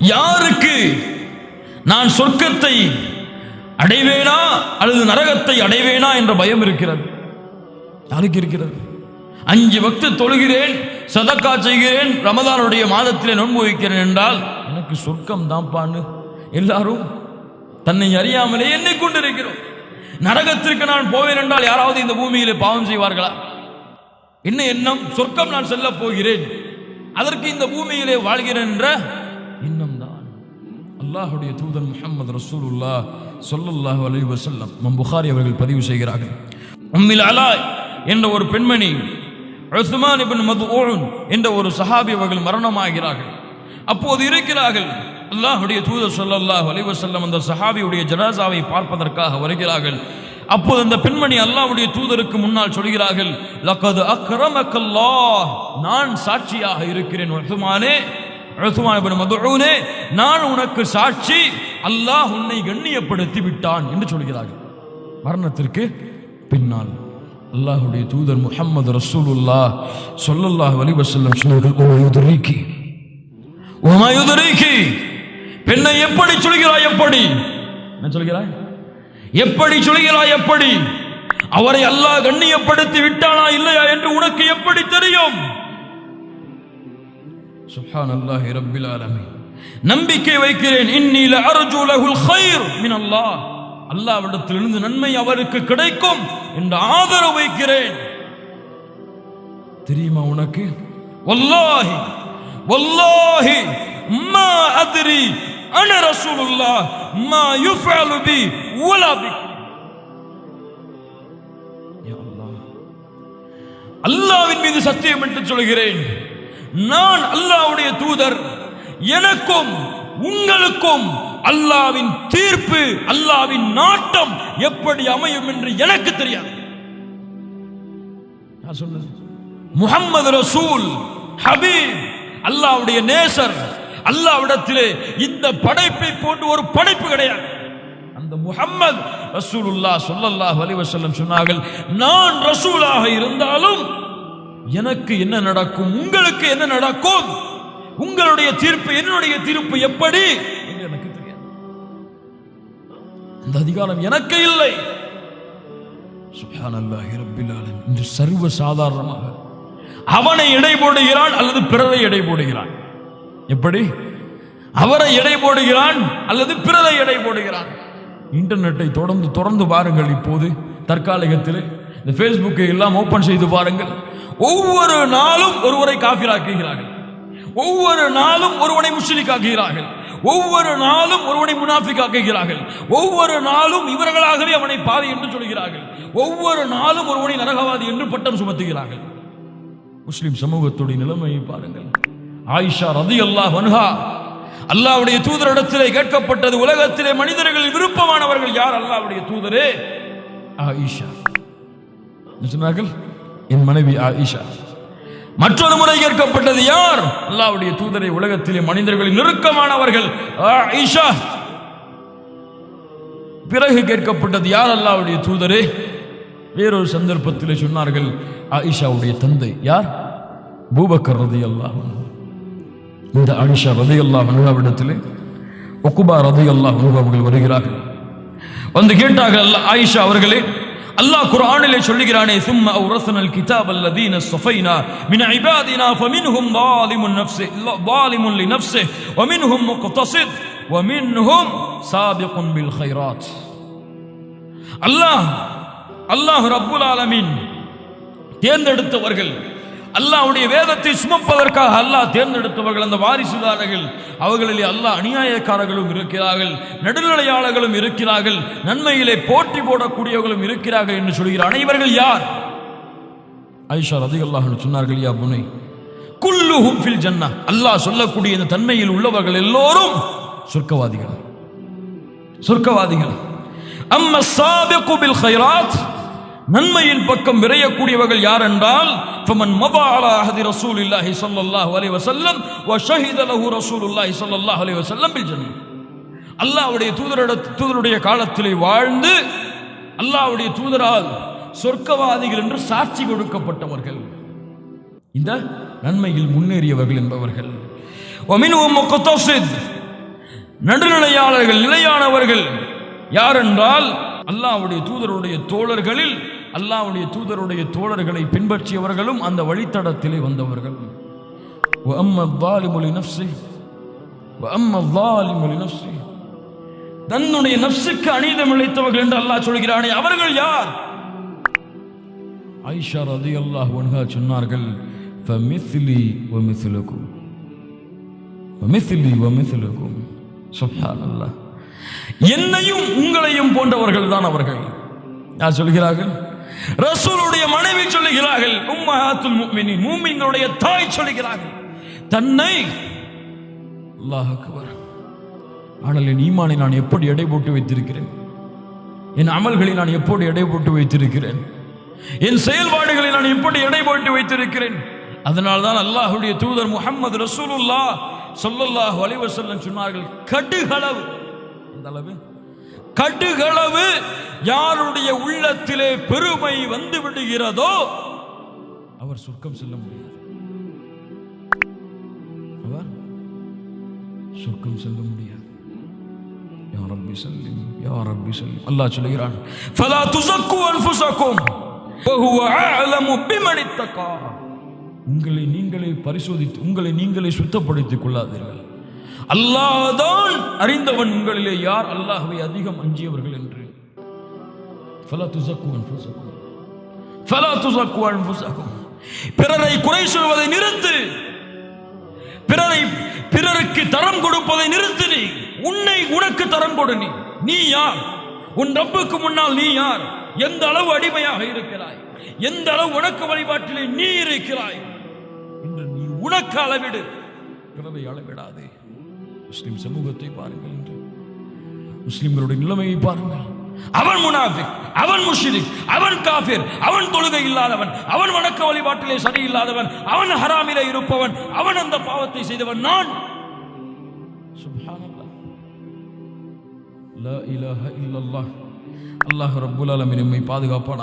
யாருக்கு நான் சொர்க்கத்தை அடைவேனா அல்லது நரகத்தை அடைவேனா என்ற பயம் இருக்கிறது? யாருக்கு இருக்கிறது? அஞ்சு வக்து தொழுகிறேன் சதக்கா செய்கிறேன் ரமதானுடைய மாதத்திலே நோன்பு வைக்கிறேன் என்றால் எனக்கு சொர்க்கம் தான்ப்பான்னு எல்லாரும் தன்னை அறியாமலே எண்ணிக்கொண்டிருக்கிறோம் நரகத்திற்கு நான் போவேன் என்றால் யாராவது இந்த பூமியிலே பாவம் செய்வார்களா? என்ன எண்ணம்? சொர்க்கம் நான் செல்ல போகிறேன். அதற்கு இந்த பூமியிலே வாழ்கிறேன் என்ற அல்லாஹுடைய தூதன் முஹம்மது ரசூலுல்லா சொல்லல்லாஹ் அலி வசல்லம் மம் புகாரி அவர்கள் பதிவு செய்கிறார்கள். உம்மில் அலா என்ற ஒரு பெண்மணி உஸ்மான் இப்னு மதுஊன் என்ற ஒரு சஹாபி அவர்கள் மரணமாகிறார்கள். அப்போது இருக்கிறார்கள். அல்லாஹுடைய தூதர் சொல்லல்லாஹ் அலைஹி வஸல்லம் அந்த சஹாபியுடைய ஜனாசாவை பார்ப்பதற்காக வருகிறார்கள். அப்போது அந்த பெண்மணி அல்லாஹ்வுடைய தூதருக்கு முன்னால் சொல்கிறார்கள் லக்கது அக்ரமக்கல்லாஹ் நான் சாட்சியாக இருக்கிறேன் உஸ்மானே. உஸ்மான் நான் உனக்கு சாட்சி அல்லாஹ் உன்னை கண்ணியப்படுத்தி விட்டான் என்று சொல்கிறார்கள். மரணத்திற்கு பின்னால் அல்லாஹுடைய தூதர் முஹம்மது ரசூலுல்லா சொல்லல்லாஹ் வலிவசல்லம் வஸல்லம் சொன்னார்கள் ஓ பெண்ணை எப்படி சொல்கிறாய் எப்படி? என்ன சொல்கிறாய்? எப்படி சொல்கிறாய் எப்படி? அவரை அல்லாஹ் கண்ணியப்படுத்தி விட்டானா இல்லையா? என்று உனக்கு எப்படி தெரியும்? சுப்ஹான் அல்லாஹ் ரப்பில் ஆலமீன் நம்பிக்கை வைக்கிறேன். இன்னில அர்ஜு லஹுல் கைர் மின் அல்லாஹ் அல்லாஹ்விடத்திலிருந்து நன்மை அவருக்கு கிடைக்கும் என்று ஆதரவு வைக்கிறேன். தெரியுமா உனக்கு? வல்லாஹி வல்லாஹி மா அத்ரி அன ரசூலுல்லாஹ் மா யுஃஅலு பி வலா பிக்கும் அல்லாஹ். அல்லாவின் மீது சத்தியம் என்று சொல்கிறேன். நான் அல்லாஹ்வுடைய தூதர். எனக்கும் உங்களுக்கும் அல்லாவின் தீர்ப்பு அல்லாவின் நாட்டம் எப்படி அமையும் என்று எனக்கு தெரியாது. நான் சொன்னது. முகம்மது ரசூல் ஹபீப் அல்லாஹ்வுடைய நேசர் அல்லாவிடத்திலே இந்த படைப்பை போட்டு ஒரு படைப்பு கிடையாது. அந்த முகம்மது ரசூலுல்லாஹ் சொல்லல்லாஹ் அலிவசல்லம் சொன்னார்கள் நான் ரசூலாக இருந்தாலும் எனக்கு என்ன நடக்கும்? உங்களுக்கு என்ன நடக்கும்? உங்களுடைய தீர்ப்பு என்னுடைய தீர்ப்பு எப்படி? என்று எனக்கு தெரியாது. அந்த அதிகாரம் எனக்கு இல்லை. என்று சர்வ சாதாரணமாக அவனை எடை போடுகிறான் அல்லது பிறரை எடை போடுகிறான் எப்படி? அவரை எடை போடுகிறான் அல்லது பிறரை எடை போடுகிறான் இன்டர்நெட்டை தொடர்ந்து தொடர்ந்து பாருங்கள் இப்போது. தற்காலிகத்தில் இந்த ஃபேஸ்புக்கை எல்லாம் ஓபன் செய்து பாருங்கள் ஒவ்வொரு நாளும் ஒருவரை காஃபிராக்குகிறார்கள் ஒவ்வொரு நாளும் ஒருவனை முஸ்லிக் ஆக்குகிறார்கள் ஒவ்வொரு நாளும் ஒருவனை முனாஃபிக்காக்குகிறார்கள். ஒவ்வொரு நாளும் இவர்களாகவே அவனை பாதி என்று சொல்கிறார்கள். ஒவ்வொரு நாளும் ஒருவனை நரகவாதி என்று பட்டம் சுமத்துகிறார்கள். முஸ்லிம் சமூகத்துடைய நிலைமையை பாருங்கள். ஆயிஷா ரதி அல்லாஹ் வன்ஹா அல்லாவுடைய தூதரிடத்திலே கேட்கப்பட்டது உலகத்திலே மனிதர்கள் விருப்பமானவர்கள் யார்? அல்லாவுடைய தூதரே ஆயிஷா. சொன்னார்கள் என் மனைவி ஆயிஷா. மற்றொரு முறை கேட்கப்பட்டது யார்? அல்லாவுடைய தூதரை உலகத்திலே மனிதர்களின் நெருக்கமானவர்கள் ஆயிஷா. பிறகு கேட்கப்பட்டது யார் அல்லாவுடைய தூதரே? வேறொரு சந்தர்ப்பத்திலே சொன்னார்கள் ஆயிஷாவுடைய தந்தை யார்? பூபக்கர் ரதி அல்லாஹ் இந்த ஆயிஷா ரதி அல்லாஹ் அனுகாவிடத்திலே ஒக்குபா ரதி அல்லாஹ் அவர்கள் வருகிறார்கள். வந்து கேட்டார்கள் ஆயிஷா அவர்களே الله قرآن اللي شرلي قراني ثم أورثنا الكتاب الذين صفينا من عبادنا فمنهم ظالم نفسه ظالم لنفسه ومنهم مقتصد ومنهم سابق بالخيرات الله الله رب العالمين تيندرت ورجل அல்லாவுடைய வேதத்தை சுமப்பதற்காக அல்லாஹ் தேர்ந்தெடுத்தவர்கள் அந்த வாரிசுதாரர்கள். அவர்களிலே அல்லாஹ் அநியாயக்காரர்களும் இருக்கிறார்கள் நடுநிலையாளர்களும் இருக்கிறார்கள் நன்மையிலே போட்டி போடக்கூடியவர்களும் இருக்கிறார்கள் என்று சொல்கிற அனைவர்கள் யார்? ஐஷா ரதி அல்லாஹ் சொன்னார்கள் யா புனை குல்லுஹும் ஃபில் ஜன்னா. அல்லாஹ் சொல்லக்கூடிய இந்த தன்மையில் உள்ளவர்கள் எல்லோரும் சொர்க்கவாதிகள். சொர்க்கவாதிகள். அம்மா சாபிகு பில் ஹைராத் நன்மையின் பக்கம் விரையக்கூடியவர்கள் யார் என்றால் ஃபமன் மதா அலா ஹதி ரசூலுல்லாஹி ஸல்லல்லாஹு அலைஹி வஸல்லம் வ ஷஹித லஹு ரசூலுல்லாஹி ஸல்லல்லாஹு அலைஹி வஸல்லம் பில் ஜன்னத். அல்லாஹ்வுடைய தூதரோட தூதருடைய காலத்திலே வாழ்ந்து அல்லாஹ்வுடைய தூதரால் சொர்க்கவாதிகள் என்று சாட்சி கொடுக்கப்பட்டவர்கள். இந்த நன்மையில் முன்னேறியவர்கள் என்பவர்கள். நடுநிலையாளர்கள் நிலையானவர்கள் யாரென்றால் அல்லாவுடைய தூதருடைய தோழர்களில் அல்லாவுடைய தூதருடைய தோழர்களை பின்பற்றியவர்களும் அந்த வழித்தடத்திலே வந்தவர்கள். தன்னுடைய நப்சுக்கு அநீதம் இழைத்தவர்கள் என்று அல்லாஹ் சொல்கிறானே அவர்கள் யார்? ஐஷா ரதி அல்லாஹ் ஒன்கா சொன்னார்கள் சுப்ஹான் அல்லாஹ் என்னையும் உங்களையும் போன்றவர்கள் தான் அவர்கள். யார் சொல்கிறார்கள் ரசூலுடைய மனைவி சொல்லுகிறார்கள் உம்மஹாத்துல் முஃமினின். மூமின்களுடைய தாய் சொல்லுகிறார்கள் தன்னை அல்லாஹ் அக்பர் ஆனால் என் ஈமானை நான் எப்படி எடை போட்டு வைத்திருக்கிறேன்? என் அமல்களை நான் எப்படி எடை போட்டு வைத்திருக்கிறேன்? என் செயல்பாடுகளை நான் எப்படி எடை போட்டு வைத்திருக்கிறேன்? அதனால் தான் அல்லாஹுடைய தூதர் முகமது ரசூலுல்லா சொல்லல்லாஹ் வலிவர் சொல்ல சொன்னார்கள் கடுகளவு. அளவு கடுகளவு யாருடைய உள்ளத்திலே பெருமை வந்து விடுகிறதோ அவர் சொர்க்கம் செல்ல முடியாது. அவர் சொர்க்கம் செல்ல முடியாது. யார் ரப்பி சல்லிம் யார் ரப்பி சல்லிம் அல்லாஹ் சொல்கிறான் ஃபலா துசக்கு அன்ஃபுஸக்கும் வஹுவ அஅலமு பிமன் உங்களை நீங்களே பரிசோதித்து உங்களை நீங்களே சுத்தப்படுத்திக் கொள்ளாதீர்கள். அல்லாதான் அறிந்தவன் உங்களிலே. யார் அல்லாஹுவை அதிகம் அஞ்சியவர்கள் என்று? பிறரை குறை சொல்வதை நிறுத்து. பிறரை பிறருக்கு தரம் கொடுப்பதை நிறுத்து நீ. உன்னை உனக்கு தரம் கொடு நீ. நீ யார்? உன் ரப்புக்கு முன்னால் நீ யார்? எந்த அளவு அடிமையாக இருக்கிறாய்? எந்த அளவு உனக்கு வழிபாட்டிலே நீ இருக்கிறாய்? என்று நீ உனக்கு அளவிடு. பிறரை அளவிடாதே. முஸ்லிம் சமூகத்தை பாருங்கள் என்று. முஸ்லிம்களுடைய நிலைமையை பாருங்கள். அவன் முனாஃபிக் அவன் முஷிரிக் அவன் காஃபிர் அவன் தொழுகை இல்லாதவன் அவன் வணக்க வழிபாட்டிலே சரியில்லாதவன் அவன் ஹராமிலே இருப்பவன் அவன் அந்த பாவத்தை செய்தவன் நான். அல்லாஹ் ரபுல் அலமின் பாதுகாப்பான